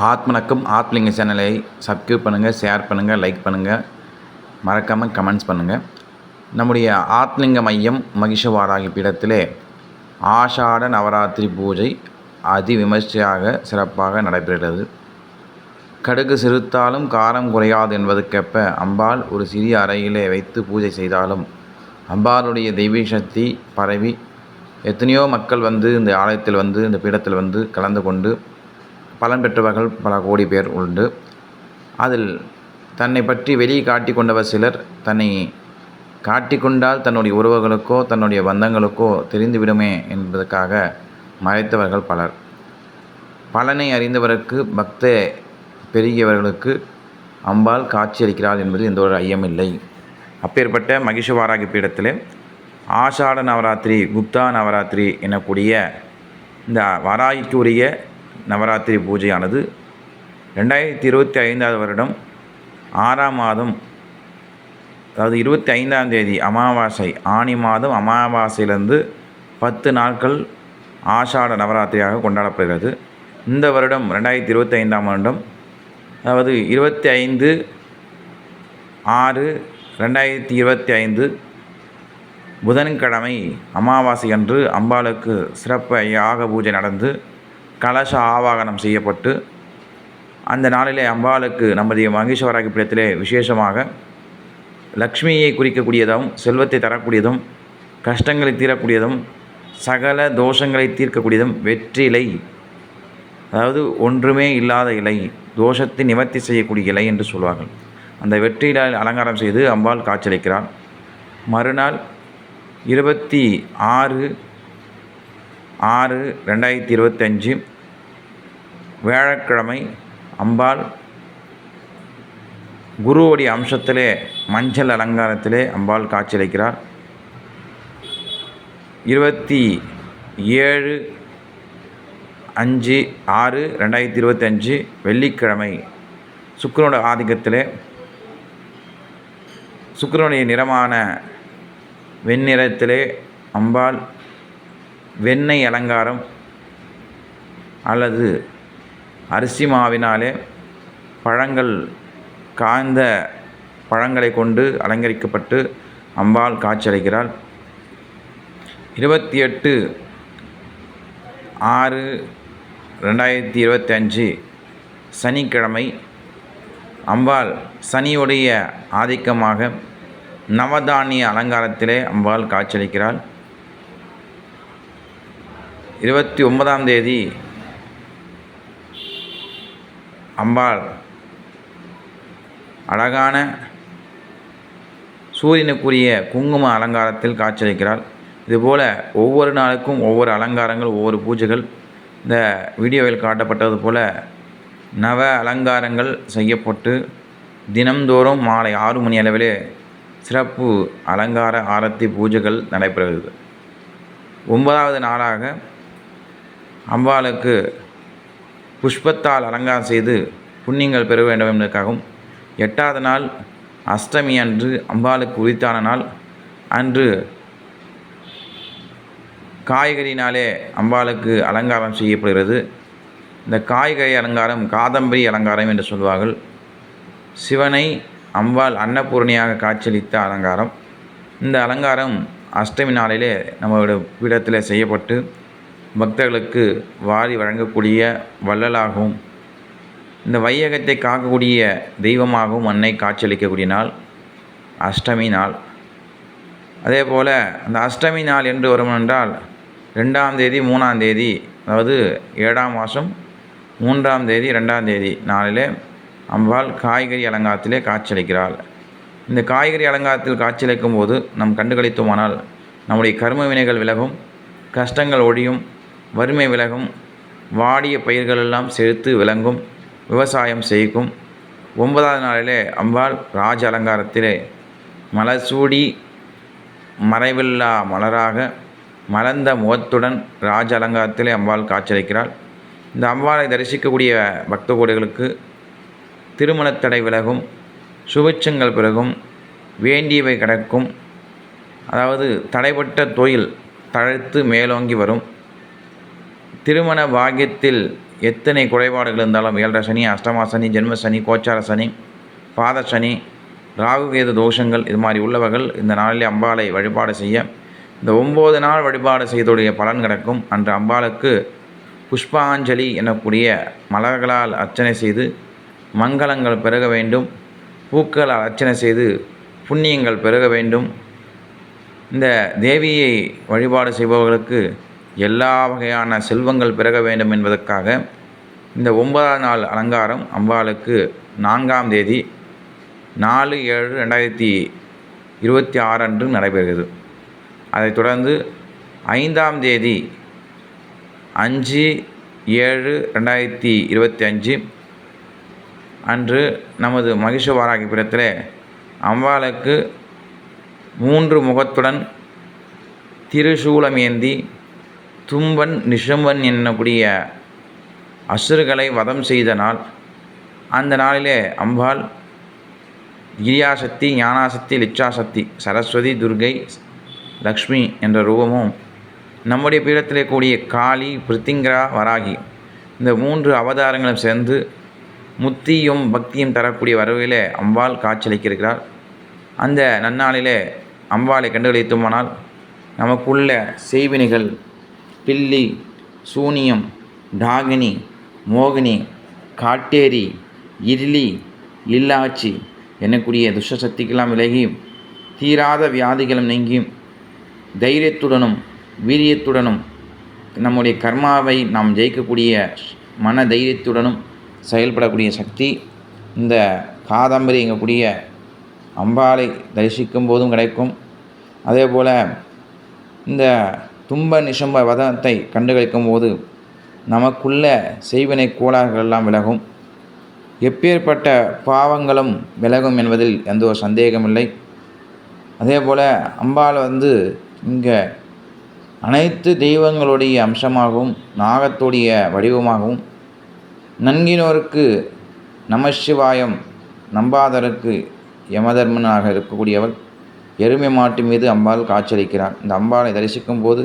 ஆத்மனக்கும் ஆத்லிங்க சேனலை சப்ஸ்கிரைப் பண்ணுங்கள் ஷேர் பண்ணுங்கள் லைக் பண்ணுங்கள் மறக்காமல் கமெண்ட்ஸ் பண்ணுங்கள் நம்முடைய ஆத்லிங்க மையம் மகிஷவாராகி பீடத்திலே ஆஷாட நவராத்திரி பூஜை அதி விமர்சையாக சிறப்பாக நடைபெறுகிறது. கடுகு சிறுத்தாலும் காரம் குறையாது என்பதற்கேற்ப அம்பாள் ஒரு சிறிய அறையிலே வைத்து பூஜை செய்தாலும் அம்பாளுடைய தெய்வீக சக்தி பரவி எத்தனையோ மக்கள் வந்து இந்த ஆலயத்தில் வந்து இந்த பீடத்தில் வந்து கலந்து கொண்டு பலன் பெற்றவர்கள் பல கோடி பேர் உண்டு. அதில் தன்னை பற்றி வெளியே காட்டி கொண்டவர் சிலர் தன்னை காட்டிக்கொண்டால் தன்னுடைய உறவுகளுக்கோ தன்னுடைய பந்தங்களுக்கோ தெரிந்துவிடுமே என்பதற்காக மறைத்தவர்கள் பலர். பலனை அறிந்தவருக்கு பக்த பெருகியவர்களுக்கு அம்பாள் காட்சியளிக்கிறாள் என்பது எந்த ஒரு ஐயமில்லை அப்பேற்பட்ட மகிஷவாராகி பீடத்தில் ஆஷாட நவராத்திரி குப்தா நவராத்திரி எனக்கூடிய இந்த வராய்க்குரிய நவராத்திரி பூஜையானது ரெண்டாயிரத்தி இருபத்தி ஐந்தாவது வருடம் ஆறாம் மாதம் அதாவது இருபத்தி ஐந்தாம் தேதி அமாவாசை ஆனி மாதம் அமாவாசையிலிருந்து பத்து நாட்கள் ஆஷாட நவராத்திரியாக கொண்டாடப்படுகிறது. இந்த வருடம் ரெண்டாயிரத்தி இருபத்தி ஐந்தாம் வருடம் அதாவது இருபத்தி ஐந்து ஆறு ரெண்டாயிரத்தி இருபத்தி ஐந்து புதன்கிழமை அமாவாசை அன்று அம்பாளுக்கு சிறப்பு யாக பூஜை நடந்து கலச ஆவாகனம் செய்யப்பட்டு அந்த நாளிலே அம்பாளுக்கு நமது மகேஸ்வராகி பீடத்திலே விசேஷமாக லக்ஷ்மியை குறிக்கக்கூடியதும் செல்வத்தை தரக்கூடியதும் கஷ்டங்களை தீரக்கூடியதும் சகல தோஷங்களை தீர்க்கக்கூடியதும் வெற்றிலை அதாவது ஒன்றுமே இல்லாத இலை தோஷத்தை நிவர்த்தி செய்யக்கூடிய இலை என்று சொல்வார்கள். அந்த வெற்றியிலால் அலங்காரம் செய்து அம்பாள் காட்சியளிக்கிறார் மறுநாள் இருபத்தி ஆறு ஆறு ரெண்டாயிரத்தி இருபத்தஞ்சு வியாழக்கிழமை அம்பாள் குருவுடைய அம்சத்திலே மஞ்சள் அலங்காரத்திலே அம்பாள் காட்சியளிக்கிறார். இருபத்தி ஏழு அஞ்சு ஆறு ரெண்டாயிரத்தி இருபத்தஞ்சு வெள்ளிக்கிழமை சுக்கிரனோட ஆதிக்கத்திலே சுக்கரனுடைய நிறமான வெண்ணிறத்திலே அம்பாள் வெண்ணெய் அலங்காரம் அல்லது அரிசி மாவினாலே பழங்கள் காய்ந்த பழங்களை கொண்டு அலங்கரிக்கப்பட்டு அம்பாள் காட்சியளிக்கிறாள். இருபத்தி எட்டு ஆறு ரெண்டாயிரத்தி இருபத்தி அஞ்சு சனிக்கிழமை அம்பாள் சனியுடைய ஆதிக்கமாக நவதானிய அலங்காரத்திலே அம்பாள் காட்சியளிக்கிறாள். இருபத்தி ஒன்பதாம் தேதி அம்பாள். அழகான சூரியனுக்குரிய குங்கும அலங்காரத்தில் காட்சியளிக்கிறாள். இதுபோல் ஒவ்வொரு நாளுக்கும் ஒவ்வொரு அலங்காரங்கள் ஒவ்வொரு பூஜைகள் இந்த வீடியோவில் காட்டப்பட்டது போல் நவ அலங்காரங்கள் செய்யப்பட்டு தினம்தோறும் மாலை ஆறு மணி அளவிலே சிறப்பு அலங்கார ஆரத்தி பூஜைகள் நடைபெறுகிறது. ஒன்பதாவது நாளாக அம்பாளுக்கு புஷ்பத்தால் அலங்காரம் செய்து புண்ணியங்கள் பெற வேண்டும் என்பதற்காகவும் எட்டாவது நாள் அஷ்டமி அன்று அம்பாளுக்கு உரித்தான நாள். அன்று காய்கறினாலே அம்பாளுக்கு அலங்காரம் செய்யப்படுகிறது. இந்த காய்கறி அலங்காரம் காதம்பரி அலங்காரம் என்று சொல்வார்கள். சிவனை அம்பாள் அன்னபூரணியாக காட்சியளித்த அலங்காரம். இந்த அலங்காரம் அஷ்டமி நாளிலே நம்மளோட பீடத்தில் செய்யப்பட்டு பக்தர்களுக்கு வாரி வழங்கக்கூடிய வள்ளலாகவும் இந்த வையகத்தை காக்கக்கூடிய தெய்வமாகவும் அன்னை காட்சியளிக்கக்கூடிய நாள் அஷ்டமி நாள். அதே போல் அந்த அஷ்டமி நாள் என்று வரும் என்றால் ரெண்டாம் தேதி மூணாம் தேதி அதாவது ஏழாம் மாதம் மூன்றாம் தேதி ரெண்டாம் தேதி நாளிலே அம்பாள் காய்கறி அலங்காரத்திலே காட்சியளிக்கிறாள். இந்த காய்கறி அலங்காரத்தில் காட்சியளிக்கும் போது நம் கண்டுகளித்தோமானால் நம்முடைய கர்ம வினைகள் விலகும் கஷ்டங்கள் ஒழியும் வறுமை விலகும் வாடிய பயிர்களெல்லாம் செழித்து விளங்கும் விவசாயம் செய்கும். ஒன்பதாவது நாளிலே அம்பாள் ராஜ அலங்காரத்திலே மலசூடி மறைவில்லா மலராக மலர்ந்த முகத்துடன் ராஜ அலங்காரத்திலே அம்பாள் காட்சியளிக்கிறாள். இந்த அம்பாளை தரிசிக்கக்கூடிய பக்த கோடிகளுக்கு திருமணத்தடை விலகும் சுபிட்சங்கள் பிறகும் வேண்டியவை கிடக்கும். அதாவது தடைப்பட்ட தொழில் தழைத்து மேலோங்கி வரும். திருமண பாக்கியத்தில் எத்தனை குறைபாடுகள் இருந்தாலும் ஏழரை சனி அஷ்டமா சனி ஜென்ம சனி கோச்சார சனி பாத சனி ராகு கேத தோஷங்கள் இது மாதிரி உள்ளவர்கள் இந்த நாளிலே அம்பாளை வழிபாடு செய்ய இந்த ஒம்பது நாள் வழிபாடு செய்துடைய பலன் கிடக்கும். அன்று அம்பாளுக்கு புஷ்பாஞ்சலி எனக்கூடிய மலர்களால் அர்ச்சனை செய்து மங்களங்கள் பெருக வேண்டும். பூக்களால் அர்ச்சனை செய்து புண்ணியங்கள் பெருக வேண்டும். இந்த தேவியை வழிபாடு செய்பவர்களுக்கு எல்லா வகையான செல்வங்கள் பிறக வேண்டும் என்பதற்காக இந்த ஒன்பதாம் நாள் அலங்காரம் அம்பாளுக்கு நான்காம் தேதி நாலு ஏழு ரெண்டாயிரத்தி இருபத்தி ஆறு அன்று நடைபெறுகிறது. அதைத் தொடர்ந்து ஐந்தாம் தேதி அஞ்சு ஏழு ரெண்டாயிரத்தி இருபத்தி அஞ்சு அன்று நமது மகிஷவாராகி பிடத்தில் அம்பாளுக்கு மூன்று முகத்துடன் திருசூலமேந்தி தும்பன் நிஷம்பன் என்னக்கூடிய அசுறுகளை வதம் செய்த நாள். அந்த நாளிலே அம்பாள் கிரியாசக்தி ஞானாசக்தி லிச்சாசக்தி சரஸ்வதி துர்கை லக்ஷ்மி என்ற ரூபமும் நம்முடைய பீடத்திலே கூடிய காளி பிருத்திங்கரா வராகி இந்த மூன்று அவதாரங்களும் சேர்ந்து முத்தியும் பக்தியும் தரக்கூடிய வரவிலே அம்பாள் காட்சியளிக்கிறார் அந்த நன்னாளிலே அம்பாளை கண்டுகளித்துமானால் நமக்குள்ள செய்வினைகள் பில்லி சூனியம் டாகினி மோகினி காட்டேரி இருளி இல்லாச்சி எனக்கூடிய துஷ்டசக்திக்கெல்லாம் விலகி தீராத வியாதிகளும் நீங்கி தைரியத்துடனும் வீரியத்துடனும் நம்முடைய கர்மாவை நாம் ஜெயிக்கக்கூடிய மன தைரியத்துடனும் செயல்படக்கூடிய சக்தி இந்த காதம்பரி எங்கக்கூடிய அம்பாளை தரிசிக்கும் போதும் கிடைக்கும். அதே போல் இந்த தும்ப நிஷம்ப வதத்தை கண்டுகளிக்கும் போது நமக்குள்ள செய்வினை கோளாறுகள் எல்லாம் விலகும். எப்பேற்பட்ட பாவங்களும் விலகும் என்பதில் எந்த ஒரு சந்தேகமில்லை. அதே போல் அம்பாள் வந்து இங்கே அனைத்து தெய்வங்களுடைய அம்சமாகவும் நாகத்துடைய வடிவமாகவும் நன்கினோருக்கு நமசிவாயம் நம்பாதருக்கு யமதர்மனாக இருக்கக்கூடியவள் எருமை மாட்டு மீது அம்பாள் காட்சியளிக்கிறார். இந்த அம்பாளை தரிசிக்கும் போது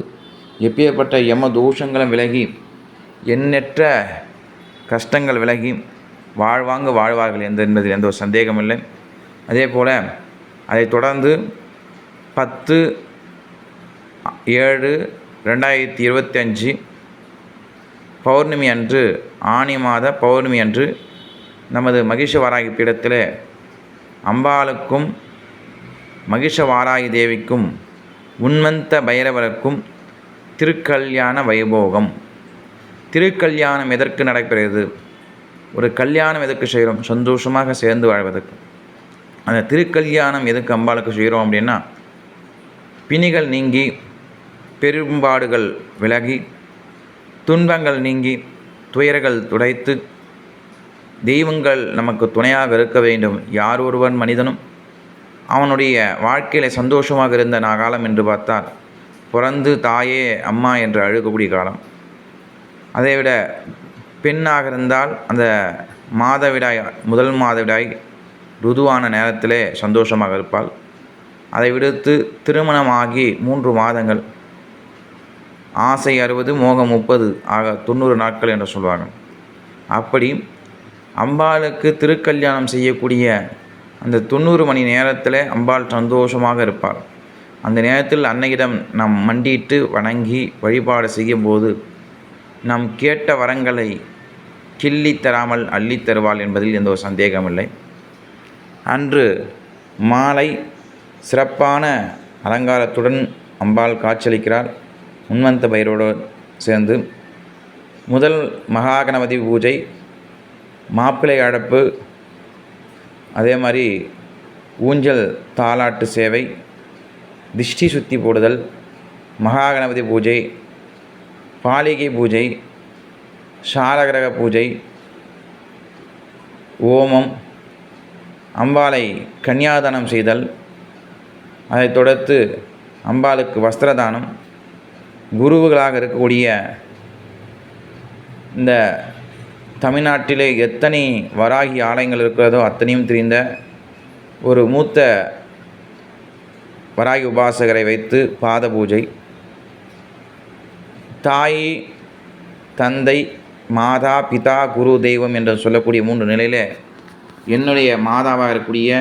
எப்பேற்பட்ட யம தோஷங்களும் விலகி எண்ணற்ற கஷ்டங்கள் விலகி வாழ்வாங்க வாழ்வார்கள் எந்த என்பதில் எந்த ஒரு சந்தேகமில்லை. அதே போல் அதைத் தொடர்ந்து பத்து ஏழு ரெண்டாயிரத்தி இருபத்தி அஞ்சு பௌர்ணமி அன்று ஆனி மாத பௌர்ணமி அன்று நமது மகிஷவராகி பீடத்தில் அம்பாளுக்கும் மகிஷவாராகி தேவிக்கும் உன்மந்த பைரவருக்கும் திருக்கல்யாண வைபோகம். திருக்கல்யாணம் எதற்கு நடைபெறுகிறது? ஒரு கல்யாணம் எதற்கு செய்கிறோம்? சந்தோஷமாக சேர்ந்து வாழ்வதற்கு. அந்த திருக்கல்யாணம் எதுக்கு அம்பாளுக்கு செய்கிறோம் அப்படின்னா பிணிகள் நீங்கி பெரும்பாடுகள் விலகி துன்பங்கள் நீங்கி துயர்கள் துடைத்து தெய்வங்கள் நமக்கு துணையாக இருக்க வேண்டும். யார் ஒருவன் மனிதனும் அவனுடைய வாழ்க்கையில் சந்தோஷமாக இருந்த நாகாலம் என்று பார்த்தால் பிறந்து தாயே அம்மா என்று அழுகக்கூடிய காலம். அதைவிட பெண்ணாக இருந்தால் அந்த மாதவிடாய் முதல் மாதவிடாய் ருதுவான நேரத்திலே சந்தோஷமாக இருப்பாள். அதை விடுத்து திருமணமாகி மூன்று மாதங்கள் ஆசை அறுபது மோகம் முப்பது ஆக தொண்ணூறு நாட்கள் என்று சொல்வாங்க. அப்படி அம்பாளுக்கு திருக்கல்யாணம் செய்யக்கூடிய அந்த தொண்ணூறு மணி நேரத்தில் அம்பாள் சந்தோஷமாக இருப்பாள். அந்த நேரத்தில் அன்னையிடம் நாம் மண்டியிட்டு வணங்கி வழிபாடு செய்யும்போது நாம் கேட்ட வரங்களை கிள்ளி தராமல் அள்ளித் தருவாள் என்பதில் எந்த ஒரு சந்தேகமில்லை. அன்று மாலை சிறப்பான அலங்காரத்துடன் அம்பாள் காட்சியளிக்கிறார். உன்வந்த பைரோடு சேர்ந்து முதல் மகாகணபதி பூஜை மாப்பிள்ளை அழைப்பு அதே மாதிரி ஊஞ்சல் தாலாட்டு சேவை திஷ்டி சுத்தி போடுதல் மகாகணபதி பூஜை பாலிகை பூஜை சாலகிரக பூஜை ஓமம் அம்பாளை கன்னியாதானம் செய்தல் அதைத் தொடர்த்து அம்பாளுக்கு வஸ்திரதானம் குருவுகளாக இருக்கக்கூடிய இந்த தமிழ்நாட்டிலே எத்தனை வராகி ஆலயங்கள் இருக்கிறதோ அத்தனையும் தெரிந்த ஒரு மூத்த வராகி உபாசகரை வைத்து பாத பூஜை. தாய் தந்தை மாதா பிதா குரு தெய்வம் என்று சொல்லக்கூடிய மூன்று நிலையில் என்னுடைய மாதாவாக இருக்கக்கூடிய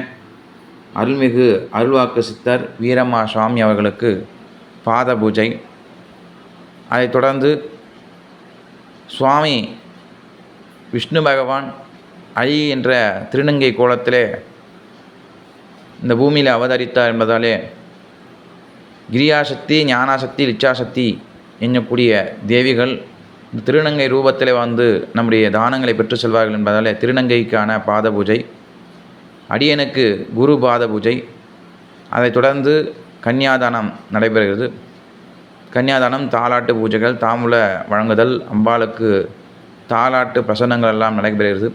அருள்மிகு அருள்வாக்கு சித்தர் வீரம்மா சுவாமி அவர்களுக்கு பாத பூஜை. அதைத் தொடர்ந்து சுவாமி விஷ்ணு பகவான் அழி என்ற திருநங்கை கோலத்திலே இந்த பூமியில் அவதரித்தார் என்பதாலே கிரியாசக்தி ஞானாசக்தி லிச்சாசக்தி என்னக்கூடிய தேவிகள் இந்த திருநங்கை ரூபத்தில் வந்து நம்முடைய தானங்களை பெற்று செல்வார்கள் என்பதால் திருநங்கைக்கான பாத பூஜை அடியனுக்கு குரு பாத பூஜை அதைத் தொடர்ந்து கன்னியாதானம் நடைபெறுகிறது. கன்னியாதானம் தாலாட்டு பூஜைகள் தாமுல வழங்குதல் அம்பாளுக்கு தாலாட்டு பிரசன்னங்கள் எல்லாம் நடைபெறுகிறது.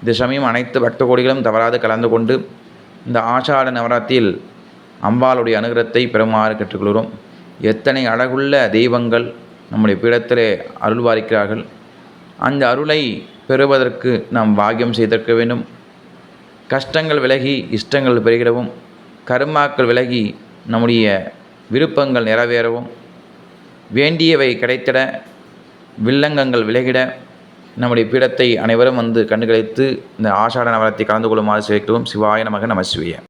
இந்த சமயம் அனைத்து பக்த கோடிகளும் தவறாது கலந்து கொண்டு இந்த ஆஷாட நவராத்திரியில் அம்பாளுடைய அனுகிரகத்தை பெறுமாறு கற்றுக்கொள்கிறோம் எத்தனை அழகுள்ள தெய்வங்கள் நம்முடைய பீடத்திலே அருள்வாரிக்கிறார்கள். அந்த அருளை பெறுவதற்கு நாம் பாகியம் செய்திருக்க வேண்டும். கஷ்டங்கள் விலகி இஷ்டங்கள் பெருகிடவும் கர்மாக்கள் விலகி நம்முடைய விருப்பங்கள் நிறைவேறவும் வேண்டியவை கிடைத்திட வில்லங்கங்கள் விலகிட நம்முடைய பீடத்தை அனைவரும் வந்து கண்டுகளித்து இந்த ஆஷாட நவரத்தை கலந்து கொள்ளுமாறு சேர்க்கிறோம் சிவாய நமக நம சிவிய.